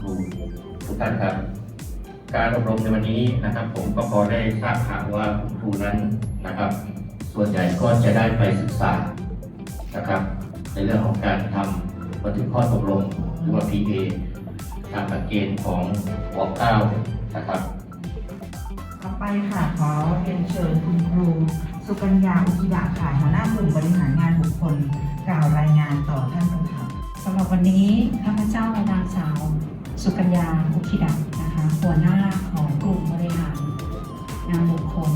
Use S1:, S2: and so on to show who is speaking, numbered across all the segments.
S1: ครูทุกท่านครับ การอบรมในวันนี้นะครับ ผมก็พอได้ทราบข่าวว่าคุณครูนั้นนะครับ ส่วนใหญ่ก็จะได้ไปศึกษานะครับ ในเรื่องของการทำบันทึกข้อตกลงหรือว่า PA ตามหลักเกณฑ์ของวเก้านะครับ
S2: ต่อไปค่ะขอเรียนเชิญคุณครู สุกัญญาอุทิดาค่ะหัวหน้ากลุ่มบริหารงานบุคคลกล่าวรายงานต่อท่านประธาน
S3: สำหรับวันนี้ข้าพเจ้านางสาว สุกัญญาอุคิดะนะคะ หัวหน้าของกลุ่มบริหารงานบุคคล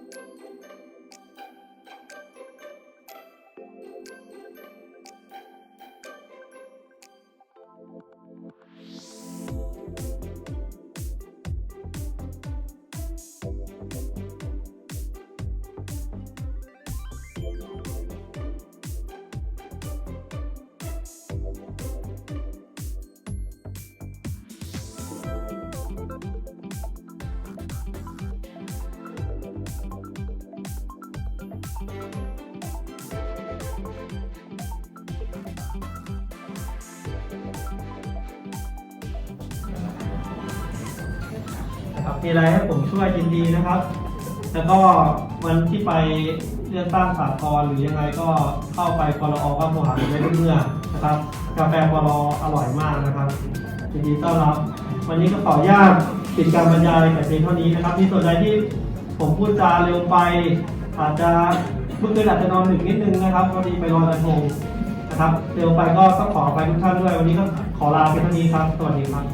S4: Thank you. ครับมีอะไรให้ผมช่วยยินดีนะครับ แล้วก็วันที่ไปเลือกตั้งสากลหรือยังไงก็เข้าไปปลอก็โทรหาผมได้ทุกเมื่อนะครับ กาแฟปลออร่อยมากนะครับยินดีต้อนรับ วันนี้ก็ขออนุญาตปิดการบรรยายแต่เพียงเท่านี้นะครับ ที่ส่วนใดที่ผมพูดจาเร็วไป อาจจะเมื่อคืนอาจจะนอนหนึ่งนิดนึงนะครับพอดีไปรอยกระทงนะครับ เร็วไปก็ต้องขอไปทุกท่านด้วย วันนี้ก็ขอลาไปเท่านี้ครับ สวัสดีครับ